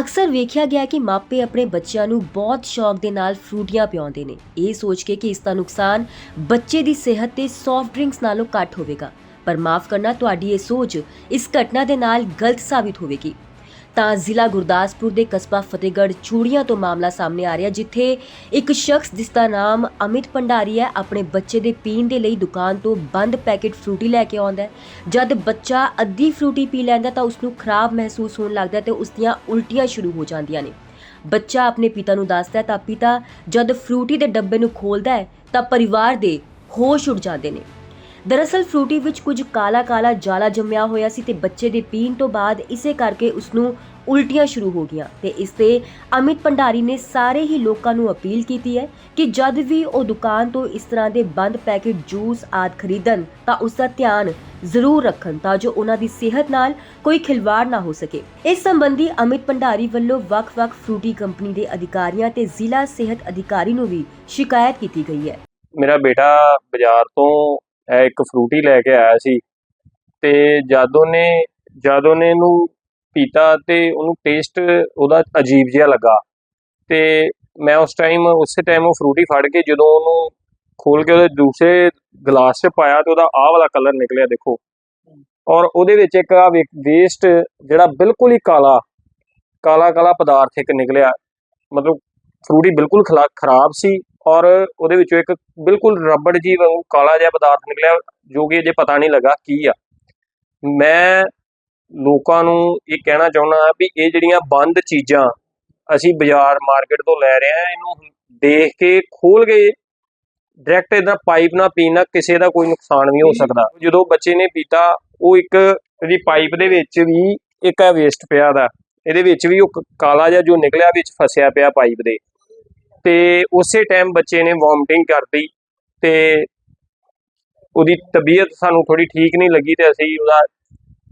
ਅਕਸਰ ਵੇਖਿਆ ਗਿਆ ਕਿ ਮਾਪੇ ਆਪਣੇ ਬੱਚਿਆਂ ਨੂੰ ਬਹੁਤ ਸ਼ੌਕ ਦੇ ਨਾਲ ਫਰੂਟੀਆਂ ਪਿਆਉਂਦੇ ਨੇ। ਇਹ ਸੋਚ ਕੇ ਕਿ ਇਸ ਦਾ ਨੁਕਸਾਨ ਬੱਚੇ ਦੀ ਸਿਹਤ ਤੇ ਸੌਫਟ ਡਰਿੰਕਸ ਨਾਲੋਂ ਘੱਟ ਹੋਵੇਗਾ। ਪਰ ਮਾਫ ਕਰਨਾ, ਤੁਹਾਡੀ ਇਹ ਸੋਚ ਇਸ ਘਟਨਾ ਦੇ ਨਾਲ ਗਲਤ ਸਾਬਿਤ ਹੋਵੇਗੀ। ਤਾਂ ਜ਼ਿਲ੍ਹਾ ਗੁਰਦਾਸਪੁਰ ਦੇ ਕਸਬਾ ਫਤਿਹਗੜ੍ਹ ਚੂੜੀਆਂ ਤੋਂ ਮਾਮਲਾ ਸਾਹਮਣੇ ਆ ਰਿਹਾ, ਜਿੱਥੇ ਇੱਕ ਸ਼ਖਸ ਜਿਸ ਦਾ ਨਾਮ ਅਮਿਤ ਭੰਡਾਰੀ ਹੈ, ਆਪਣੇ ਬੱਚੇ ਦੇ ਪੀਣ ਦੇ ਲਈ ਦੁਕਾਨ ਤੋਂ ਬੰਦ ਪੈਕੇਟ ਫਰੂਟੀ ਲੈ ਕੇ ਆਉਂਦਾ ਹੈ। ਜਦ ਬੱਚਾ ਅੱਧੀ ਫਰੂਟੀ ਪੀ ਲੈਂਦਾ ਤਾਂ ਉਸ ਨੂੰ ਖਰਾਬ ਮਹਿਸੂਸ ਹੋਣ ਲੱਗਦਾ ਹੈ ਤੇ ਉਸ ਦੀਆਂ ਉਲਟੀਆਂ ਸ਼ੁਰੂ ਹੋ ਜਾਂਦੀਆਂ ਨੇ। ਬੱਚਾ ਆਪਣੇ ਪਿਤਾ ਨੂੰ ਦੱਸਦਾ ਤਾਂ ਪਿਤਾ, ਜਦ ਫਰੂਟੀ ਦੇ ਡੱਬੇ ਨੂੰ ਖੋਲਦਾ ਹੈ, ਤਾਂ ਪਰਿਵਾਰ ਦੇ ਹੋਸ਼ ਉੱਡ ਜਾਂਦੇ ਨੇ। ਦਰਅਸਲ ਫਰੂਟੀ ਵਿੱਚ ਕੁਝ ਕਾਲਾ ਕਾਲਾ ਜਾਲਾ ਜੰਮਿਆ ਹੋਇਆ ਸੀ ਤੇ ਬੱਚੇ ਦੇ ਪੀਣ ਤੋਂ ਬਾਅਦ ਇਸੇ ਕਰਕੇ ਉਸ ਨੂੰ ਉਲਟੀਆਂ ਸ਼ੁਰੂ ਹੋ ਗਈਆਂ ਤੇ ਇਸ ਤੇ ਅਮਿਤ ਭੰਡਾਰੀ ਨੇ ਸਾਰੇ ਹੀ ਲੋਕਾਂ ਨੂੰ ਅਪੀਲ ਕੀਤੀ ਹੈ ਕਿ ਜਦ ਵੀ ਉਹ ਦੁਕਾਨ ਤੋਂ ਇਸ ਤਰ੍ਹਾਂ ਦੇ ਬੰਦ ਪੈਕੇਟ ਜੂਸ ਆਦ ਖਰੀਦਣ ਤਾਂ ਉਸ ਦਾ ਧਿਆਨ ਜ਼ਰੂਰ ਰੱਖਣ ਤਾਂ ਜੋ ਉਹਨਾਂ ਦੀ ਸਿਹਤ ਨਾਲ ਕੋਈ ਖਿਲਵਾੜ ਨਾ ਹੋ ਸਕੇ। ਇਸ ਸੰਬੰਧੀ ਅਮਿਤ ਭੰਡਾਰੀ ਵੱਲੋਂ ਵੱਖ-ਵੱਖ ਫਰੂਟੀ ਕੰਪਨੀ ਦੇ ਅਧਿਕਾਰੀਆਂ ਤੇ ਜ਼ਿਲ੍ਹਾ ਸਿਹਤ ਅਧਿਕਾਰੀ ਨੂੰ ਵੀ ਸ਼ਿਕਾਇਤ ਕੀਤੀ ਗਈ ਹੈ। ਮੇਰਾ ਬੇਟਾ ਬਾਜ਼ਾਰ ਤੋਂ ਇੱਕ ਫਰੂਟੀ ਲੈ ਕੇ ਆਇਆ ਸੀ। ਤੇ ਜਦ ਉਹਨੇ ਜਦ ਉਹਨੇ ਇਹਨੂੰ ਪੀਤਾ ਤੇ ਉਹਨੂੰ ਟੇਸਟ ਉਹਦਾ ਅਜੀਬ ਜਿਹਾ ਲੱਗਾ। ਤੇ ਮੈਂ ਉਸ ਟਾਈਮ ਉਸੇ ਟਾਈਮ ਉਹ ਫਰੂਟੀ ਫੜ ਕੇ ਜਦੋਂ ਉਹਨੂੰ ਖੋਲ ਕੇ ਉਹਦੇ ਦੂਸਰੇ ਗਲਾਸ 'ਚ ਪਾਇਆ ਤੇ ਉਹਦਾ ਆਹ ਵਾਲਾ ਕਲਰ ਨਿਕਲਿਆ, ਦੇਖੋ। ਔਰ ਉਹਦੇ ਵਿੱਚ ਇੱਕ ਆ ਵੇਸਟ ਜਿਹੜਾ ਬਿਲਕੁਲ ਹੀ ਕਾਲਾ ਕਾਲਾ ਕਾਲਾ ਪਦਾਰਥ ਇੱਕ ਨਿਕਲਿਆ। ਮਤਲਬ ਫਰੂਟੀ ਬਿਲਕੁਲ ਖਰਾਬ ਸੀ ਔਰ ਉਹਦੇ ਵਿੱਚੋਂ ਇੱਕ ਬਿਲਕੁਲ ਰਬੜ ਜੀ ਵਾਂਗੂ ਕਾਲਾ ਜਿਹਾ ਪਦਾਰਥ ਨਿਕਲਿਆ ਜੋ ਕਿ ਅਜੇ ਪਤਾ ਨਹੀਂ ਲੱਗਾ ਕੀ ਆ। ਮੈਂ ਲੋਕਾਂ ਨੂੰ ਇਹ ਕਹਿਣਾ ਚਾਹੁੰਦਾ ਵੀ ਇਹ ਜਿਹੜੀਆਂ ਬੰਦ ਚੀਜ਼ਾਂ ਅਸੀਂ ਬਾਜ਼ਾਰ ਮਾਰਕੀਟ ਤੋਂ ਲੈ ਰਹੇ ਆ ਇਹਨੂੰ ਦੇਖ ਕੇ ਖੋਲ ਕੇ ਡਾਇਰੈਕਟ ਇਹਦਾ ਪਾਈਪ ਨਾਲ ਪੀਣ ਕਿਸੇ ਦਾ ਕੋਈ ਨੁਕਸਾਨ ਵੀ ਹੋ ਸਕਦਾ। ਜਦੋਂ ਬੱਚੇ ਨੇ ਪੀਤਾ ਉਹ ਇੱਕ ਇਹਦੀ ਪਾਈਪ ਦੇ ਵਿੱਚ ਵੀ ਇੱਕ ਆ ਵੇਸਟ ਪਿਆ ਦਾ ਇਹਦੇ ਵਿੱਚ ਵੀ ਉਹ ਕਾਲਾ ਜਿਹਾ ਜੋ ਨਿਕਲਿਆ ਵਿੱਚ ਫਸਿਆ ਪਿਆ ਪਾਈਪ ਦੇ। ਤੇ ਉਸੇ ਟਾਈਮ ਬੱਚੇ ਨੇ ਵੋਮਟਿੰਗ ਕਰਤੀ ਤੇ ਉਹਦੀ ਤਬੀਅਤ ਸਾਨੂੰ ਥੋੜੀ ਠੀਕ ਨਹੀਂ ਲੱਗੀ ਤੇ ਅਸੀਂ ਉਹਦਾ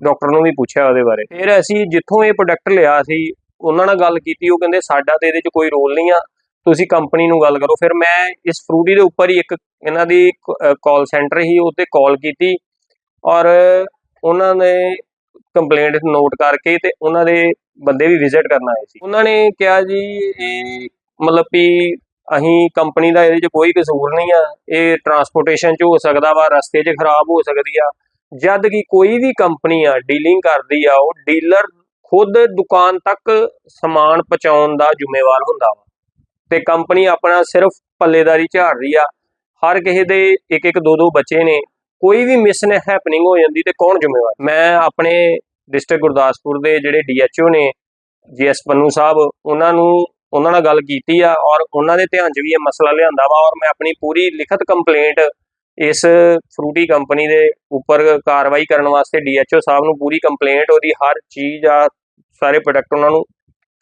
ਡਾਕਟਰ ਨੂੰ ਵੀ ਪੁੱਛਿਆ ਉਹਦੇ ਬਾਰੇ। ਫਿਰ ਅਸੀਂ ਜਿੱਥੋਂ ਇਹ ਪ੍ਰੋਡਕਟ ਲਿਆ ਸੀ, ਉਹਨਾਂ ਨਾਲ ਗੱਲ ਕੀਤੀ, ਉਹ ਕਹਿੰਦੇ ਸਾਡਾ ਤੇ ਇਹਦੇ 'ਚ ਕੋਈ ਰੋਲ ਨਹੀਂ ਆ, ਤੁਸੀਂ ਕੰਪਨੀ ਨੂੰ ਗੱਲ ਕਰੋ। ਫਿਰ ਮੈਂ ਇਸ ਫਰੂਟੀ ਦੇ ਉੱਪਰ ਹੀ ਇੱਕ ਇਹਨਾਂ ਦੀ ਕਾਲ ਸੈਂਟਰ ਹੀ ਉੱਤੇ ਕਾਲ ਕੀਤੀ ਔਰ ਉਹਨਾਂ ਨੇ ਕੰਪਲੇਂਟ ਨੋਟ ਕਰਕੇ ਤੇ ਉਹਨਾਂ ਦੇ ਬੰਦੇ ਵੀ ਵਿਜ਼ਿਟ ਕਰਨ ਆਏ ਸੀ। ਉਹਨਾਂ ਨੇ ਕਿਹਾ ਜੀ, ਇਹ ਮਤਲਬ ਵੀ ਅਸੀਂ ਕੰਪਨੀ ਦਾ ਇਹਦੇ 'ਚ ਕੋਈ ਕਸੂਰ ਨਹੀਂ ਆ। ਇਹ ਟਰਾਂਸਪੋਰਟੇਸ਼ਨ 'ਚ ਹੋ ਸਕਦਾ ਵਾ, ਰਸਤੇ 'ਚ ਖਰਾਬ ਹੋ ਸਕਦੀ ਆ। ਜਦ ਕਿ ਕੋਈ ਵੀ ਕੰਪਨੀ ਆ ਡੀਲਿੰਗ ਕਰਦੀ ਆ, ਉਹ ਡੀਲਰ ਖੁਦ ਦੁਕਾਨ ਤੱਕ ਸਮਾਨ ਪਹੁੰਚਾਉਣ ਦਾ ਜ਼ਿੰਮੇਵਾਰ ਹੁੰਦਾ ਵਾ। ਤੇ ਕੰਪਨੀ ਆਪਣਾ ਸਿਰਫ ਪੱਲੇਦਾਰੀ ਝਾੜ ਰਹੀ ਆ। ਹਰ ਕਿਸੇ ਦੇ ਇੱਕ ਇੱਕ ਦੋ ਦੋ ਬੱਚੇ ਨੇ। ਕੋਈ ਵੀ ਮਿਸ ਹੈਪਨਿੰਗ ਹੋ ਜਾਂਦੀ ਤੇ ਕੌਣ ਜ਼ਿੰਮੇਵਾਰ? ਮੈਂ ਆਪਣੇ ਡਿਸਟ੍ਰਿਕਟ ਗੁਰਦਾਸਪੁਰ ਦੇ ਜਿਹੜੇ ਡੀਐਚਓ ਨੇ, ਜੀਐਸ ਪੰਨੂ ਸਾਹਿਬ, ਉਹਨਾਂ ਨੂੰ ਉਹਨਾਂ ਨਾਲ ਗੱਲ ਕੀਤੀ ਆ ਔਰ ਉਹਨਾਂ ਦੇ ਧਿਆਨ 'ਚ ਵੀ ਇਹ ਮਸਲਾ ਲਿਆਂਦਾ ਵਾ ਔਰ ਮੈਂ ਆਪਣੀ ਪੂਰੀ ਲਿਖਤ ਕੰਪਲੇਂਟ ਇਸ ਫਰੂਟੀ ਕੰਪਨੀ ਦੇ ਉੱਪਰ ਕਾਰਵਾਈ ਕਰਨ ਵਾਸਤੇ ਡੀਐਚਓ ਸਾਹਿਬ ਨੂੰ ਪੂਰੀ ਕੰਪਲੇਂਟ ਉਹਦੀ ਹਰ ਚੀਜ਼ ਆ, ਸਾਰੇ ਪ੍ਰੋਡਕਟ ਉਹਨਾਂ ਨੂੰ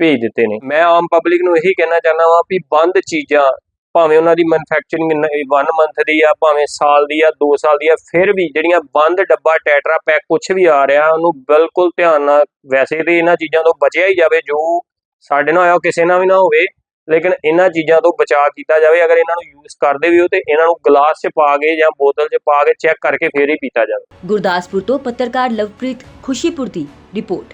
ਭੇਜ ਦਿੱਤੇ ਨੇ। ਮੈਂ ਆਮ ਪਬਲਿਕ ਨੂੰ ਇਹੀ ਕਹਿਣਾ ਚਾਹੁੰਦਾ ਵਾਂ ਵੀ ਬੰਦ ਚੀਜ਼ਾਂ, ਭਾਵੇਂ ਉਹਨਾਂ ਦੀ ਮੈਨੂਫੈਕਚਰਿੰਗ 1 ਮੰਥ ਦੀ ਆ, ਭਾਵੇਂ ਸਾਲ ਦੀ ਆ 2 ਸਾਲ ਦੀ ਆ, ਫਿਰ ਵੀ ਜਿਹੜੀਆਂ ਬੰਦ ਡੱਬਾ ਟੈਟਰਾ ਪੈਕ ਕੁਝ ਵੀ ਆ ਰਿਹਾ, ਉਹਨੂੰ ਬਿਲਕੁਲ ਧਿਆਨ ਨਾਲ ਵੈਸੇ ਤੇ ਇਹਨਾਂ ਚੀਜ਼ਾਂ ਤੋਂ ਬਚਿਆ ਹੀ ਜਾਵੇ, ਜੋ ਸਾਡੇ ਨਾਲ ਹੋਇਆ ਕਿਸੇ ਨਾਲ ਵੀ ਨਾ ਹੋਵੇ, ਲੇਕਿਨ ਇਹਨਾਂ ਚੀਜ਼ਾਂ ਤੋਂ ਬਚਾਅ ਕੀਤਾ ਜਾਵੇ, ਅਗਰ ਇਹਨਾਂ ਨੂੰ ਯੂਜ਼ ਕਰਦੇ ਵੀ ਹੋ ਤੇ ਇਹਨਾਂ ਨੂੰ ਗਲਾਸ 'ਚ ਪਾ ਕੇ ਜਾਂ ਬੋਤਲ 'ਚ ਪਾ ਕੇ ਚੈੱਕ ਕਰਕੇ ਫੇਰ ਹੀ ਪੀਤਾ ਜਾਵੇ। ਗੁਰਦਾਸਪੁਰ ਤੋਂ ਪੱਤਰਕਾਰ ਲਵਪ੍ਰੀਤ ਖੁਸ਼ੀਪੁਰ ਦੀ ਰਿਪੋਰਟ।